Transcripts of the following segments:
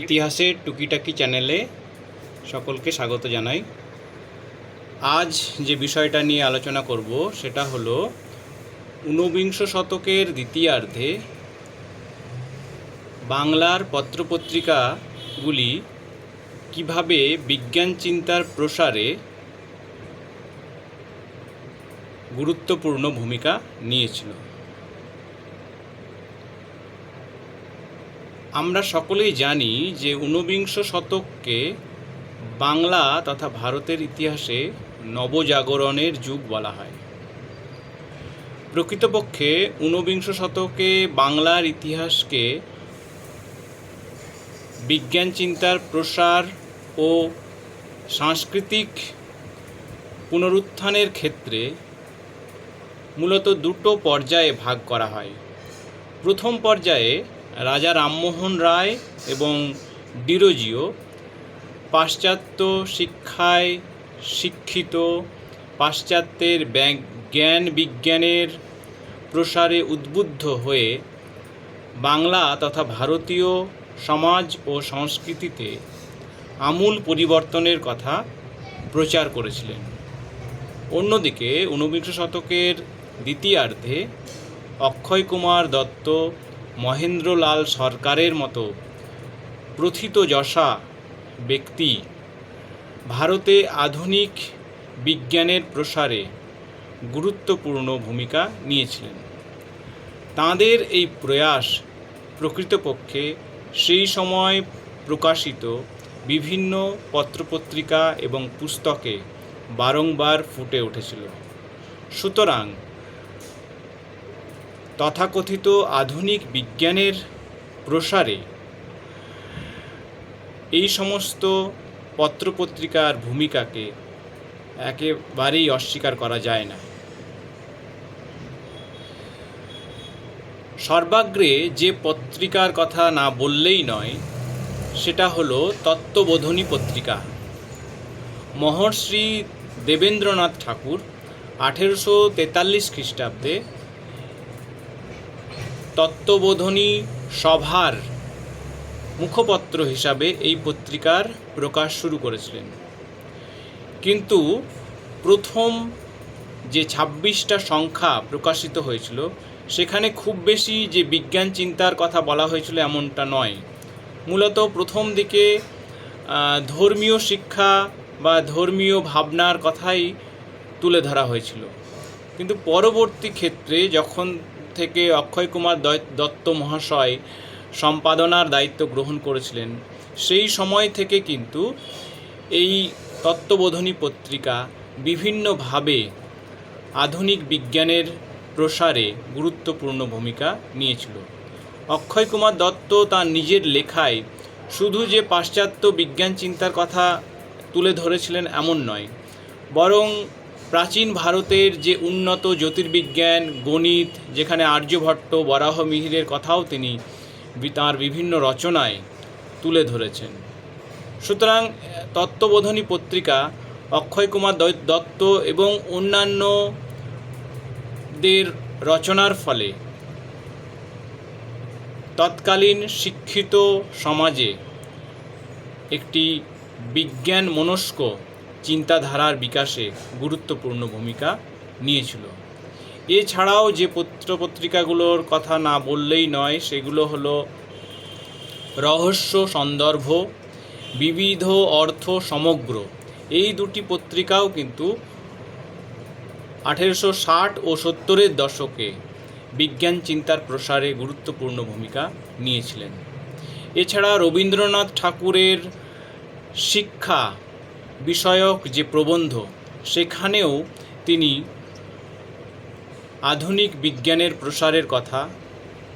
ইতিহাসের টুকিটাকি চ্যানেলে সকলকে স্বাগত জানাই। আজ যে বিষয়টা নিয়ে আলোচনা করব, সেটা হলো ঊনবিংশ শতকের দ্বিতীয়ার্ধে বাংলার পত্রপত্রিকাগুলি কীভাবে বিজ্ঞান চিন্তার প্রসারে গুরুত্বপূর্ণ ভূমিকা নিয়েছিল। আমরা সকলেই জানি যে ঊনবিংশ শতককে বাংলা তথা ভারতের ইতিহাসে নবজাগরণের যুগ বলা হয়। প্রকৃতপক্ষে ঊনবিংশ শতকে বাংলার ইতিহাসকে বিজ্ঞান চিন্তার প্রসার ও সাংস্কৃতিক পুনরুত্থানের ক্ষেত্রে মূলত দুটো পর্যায়ে ভাগ করা হয়। প্রথম পর্যায়ে রাজা রামমোহন রায় এবং ডিরোজিও পাশ্চাত্য শিক্ষায় শিক্ষিত, পাশ্চাত্যের জ্ঞান বিজ্ঞানের প্রসারে উদ্বুদ্ধ হয়ে বাংলা তথা ভারতীয় সমাজ ও সংস্কৃতিতে আমূল পরিবর্তনের কথা প্রচার করেছিলেন। অন্যদিকে ঊনবিংশ শতকের দ্বিতীয়ার্ধে অক্ষয় কুমার দত্ত মহেন্দ্রলাল সরকারের মতো প্রথিতযশা ব্যক্তি ভারতে আধুনিক বিজ্ঞানের প্রসারে গুরুত্বপূর্ণ ভূমিকা নিয়েছিলেন। তাঁদের এই প্রয়াস প্রকৃতপক্ষে সেই সময় প্রকাশিত বিভিন্ন পত্রপত্রিকা এবং পুস্তকে বারংবার ফুটে উঠেছিল। সুতরাং তথাকথিত আধুনিক বিজ্ঞানের প্রসারে এই সমস্ত পত্রপত্রিকার ভূমিকাকে একেবারেই অস্বীকার করা যায় না। সর্বাগ্রে যে পত্রিকার কথা না বললেই নয়, সেটা হলো তত্ত্ববোধনী পত্রিকা। মহর্ষি দেবেন্দ্রনাথ ঠাকুর আঠেরোশো তেতাল্লিশ খ্রিস্টাব্দে তত্ত্ববোধনী সভার মুখপত্র হিসাবে এই পত্রিকার প্রকাশ শুরু করেছিলেন। কিন্তু প্রথম যে ছাব্বিশটা সংখ্যা প্রকাশিত হয়েছিল, সেখানে খুব বেশি যে বিজ্ঞান চিন্তার কথা বলা হয়েছিল এমনটা নয়। মূলত প্রথম দিকে ধর্মীয় শিক্ষা বা ধর্মীয় ভাবনার কথাই তুলে ধরা হয়েছিল। কিন্তু পরবর্তী ক্ষেত্রে যখন থেকে অক্ষয় কুমার দত্ত মহাশয় সম্পাদনার দায়িত্ব গ্রহণ করেছিলেন। সেই সময় থেকে কিন্তু এই তত্ত্ববোধনী পত্রিকা বিভিন্নভাবে আধুনিক বিজ্ঞানের প্রসারে গুরুত্বপূর্ণ ভূমিকা নিয়েছিল। অক্ষয় কুমার দত্ত তার নিজের লেখায় শুধু যে পাশ্চাত্য বিজ্ঞান চিন্তার কথা তুলে ধরেছিলেন এমন নয়, বরং প্রাচীন ভারতের যে উন্নত জ্যোতির্বিজ্ঞান, গণিত, যেখানে আর্যভট্ট, বরাহ মিহিরের কথাও তিনি তাঁর বিভিন্ন রচনায় তুলে ধরেছেন। সুতরাং তত্ত্ববোধনী পত্রিকা, অক্ষয় কুমার দত্ত এবং অন্যান্যদের রচনার ফলে তৎকালীন শিক্ষিত সমাজে একটি বিজ্ঞান মনস্ক চিন্তাধারার বিকাশে গুরুত্বপূর্ণ ভূমিকা নিয়েছিল। এছাড়াও যে পত্রপত্রিকাগুলোর কথা না বললেই নয়, সেগুলো হলো রহস্য সন্দর্ভ, বিবিধ অর্থ সমগ্র। এই দুটি পত্রিকাও কিন্তু আঠেরোশো ষাট ও সত্তরের দশকে বিজ্ঞান চিন্তার প্রসারে গুরুত্বপূর্ণ ভূমিকা নিয়েছিলেন। এছাড়া রবীন্দ্রনাথ ঠাকুরের শিক্ষা বিষয়ক যে প্রবন্ধ, সেখানেও তিনি আধুনিক বিজ্ঞানের প্রসারের কথা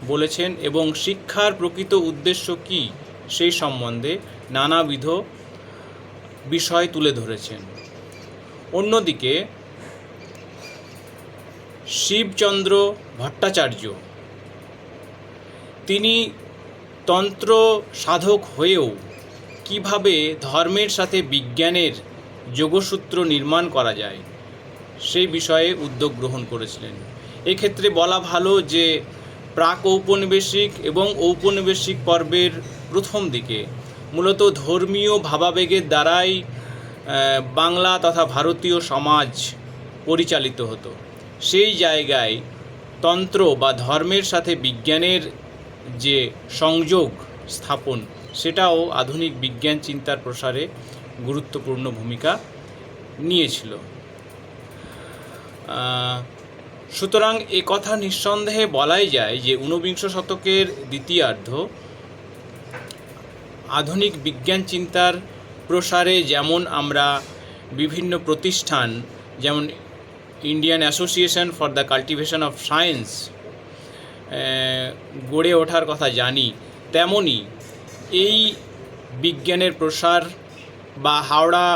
বলেছেন এবং শিক্ষার প্রকৃত উদ্দেশ্য কী সেই সম্বন্ধে নানাবিধ বিষয় তুলে ধরেছেন। অন্যদিকে, শিবচন্দ্র ভট্টাচার্য তিনি তন্ত্র সাধক হয়েও কীভাবে ধর্মের সাথে বিজ্ঞানের যোগসূত্র নির্মাণ করা যায়, সেই বিষয়ে উদ্যোগ গ্রহণ করেছিলেন। এক্ষেত্রে বলা ভালো যে প্রাক ঔপনিবেশিক এবং ঔপনিবেশিক পর্বের প্রথম দিকে মূলত ধর্মীয় ভাবাবেগের দ্বারাই বাংলা তথা ভারতীয় সমাজ পরিচালিত হতো। সেই জায়গায় তন্ত্র বা ধর্মের সাথে বিজ্ঞানের যে সংযোগ, স্থাপন সেটাও আধুনিক বিজ্ঞান চিন্তার প্রসারে গুরুত্বপূর্ণ ভূমিকা নিয়েছিল। সুতরাং এ কথা নিঃসন্দেহে বলাই যায় যে ঊনবিংশ শতকের দ্বিতীয়ার্ধ আধুনিক বিজ্ঞান চিন্তার প্রসারে যেমন আমরা বিভিন্ন প্রতিষ্ঠান, যেমন Indian Association for the Cultivation of Science গড়ে ওঠার কথা জানি তেমনি এই বিজ্ঞানের প্রসার বা হাওড়া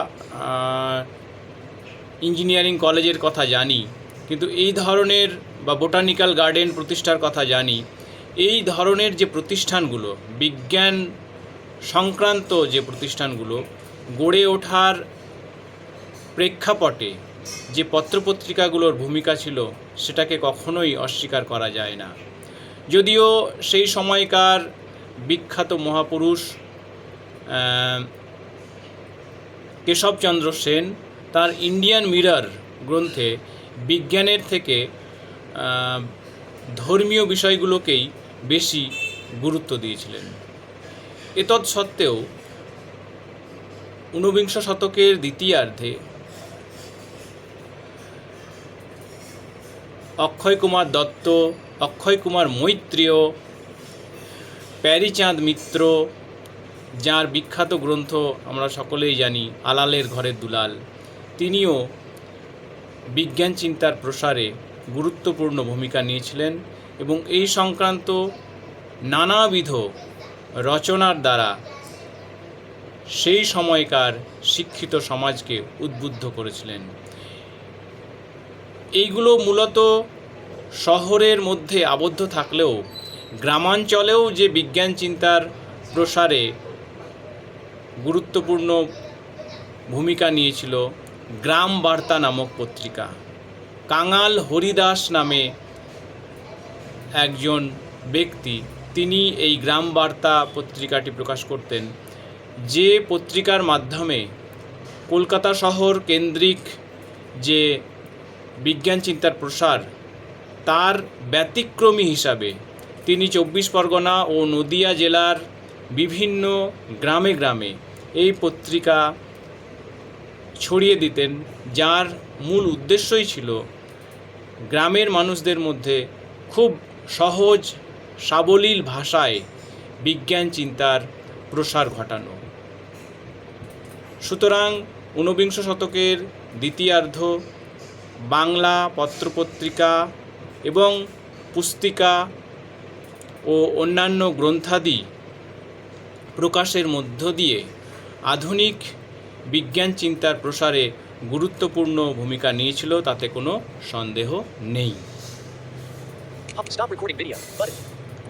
ইঞ্জিনিয়ারিং কলেজের কথা জানি, কিন্তু এই ধরনের বা বোটানিক্যাল গার্ডেন প্রতিষ্ঠার কথা জানি, এই ধরনের যে প্রতিষ্ঠানগুলো, বিজ্ঞান সংক্রান্ত যে প্রতিষ্ঠানগুলো, গড়ে ওঠার প্রেক্ষাপটে যে পত্রপত্রিকাগুলোর ভূমিকা ছিল, সেটাকে কখনোই অস্বীকার করা যায় না। যদিও সেই সময়কার বিখ্যাত মহাপুরুষ কেশবচন্দ্র সেন, তার ইন্ডিয়ান মিরার গ্রন্থে বিজ্ঞানের থেকে ধর্মীয় বিষয়গুলোকেই বেশি গুরুত্ব দিয়েছিলেন। এতৎ সত্ত্বেও ঊনবিংশ শতকের দ্বিতীয়ার্ধে অক্ষয় কুমার দত্ত, অক্ষয় কুমার মৈত্রেয় প্যারিচাঁদ মিত্র, যার বিখ্যাত গ্রন্থ আমরা সকলেই জানি আলালের ঘরের দুলাল। তিনিও বিজ্ঞান চিন্তার প্রসারে গুরুত্বপূর্ণ ভূমিকা নিয়েছিলেন এবং এই সংক্রান্ত নানাবিধ রচনার দ্বারা সেই সময়কার শিক্ষিত সমাজকে উদ্বুদ্ধ করেছিলেন। এইগুলো মূলত শহরের মধ্যে আবদ্ধ থাকলেও গ্রামাঞ্চলেও যে বিজ্ঞান চিন্তার প্রসারে গুরুত্বপূর্ণ ভূমিকা নিয়েছিল গ্রাম বার্তা নামক পত্রিকা। কাঙাল হরিদাস নামে একজন ব্যক্তি, তিনি এই গ্রাম বার্তা পত্রিকাটি প্রকাশ করতেন। যে পত্রিকার মাধ্যমে কলকাতা শহর কেন্দ্রিক যে বিজ্ঞান চিন্তার প্রসার, তার ব্যতিক্রমী হিসাবে তিনি চব্বিশ পরগনা ও নদিয়া জেলার বিভিন্ন গ্রামে গ্রামে এই পত্রিকা ছড়িয়ে দিতেন, যার মূল উদ্দেশ্যই ছিল গ্রামের মানুষদের মধ্যে খুব সহজ, সাবলীল ভাষায় বিজ্ঞান চিন্তার প্রসার ঘটানো। সুতরাং ঊনবিংশ শতকের দ্বিতীয়ার্ধ বাংলা পত্রপত্রিকা এবং পুস্তিকা ও অন্যান্য গ্রন্থাদি প্রকাশের মধ্য দিয়ে আধুনিক বিজ্ঞান চিন্তার প্রসারে গুরুত্বপূর্ণ ভূমিকা নিয়েছিল, তাতে কোনো সন্দেহ নেই।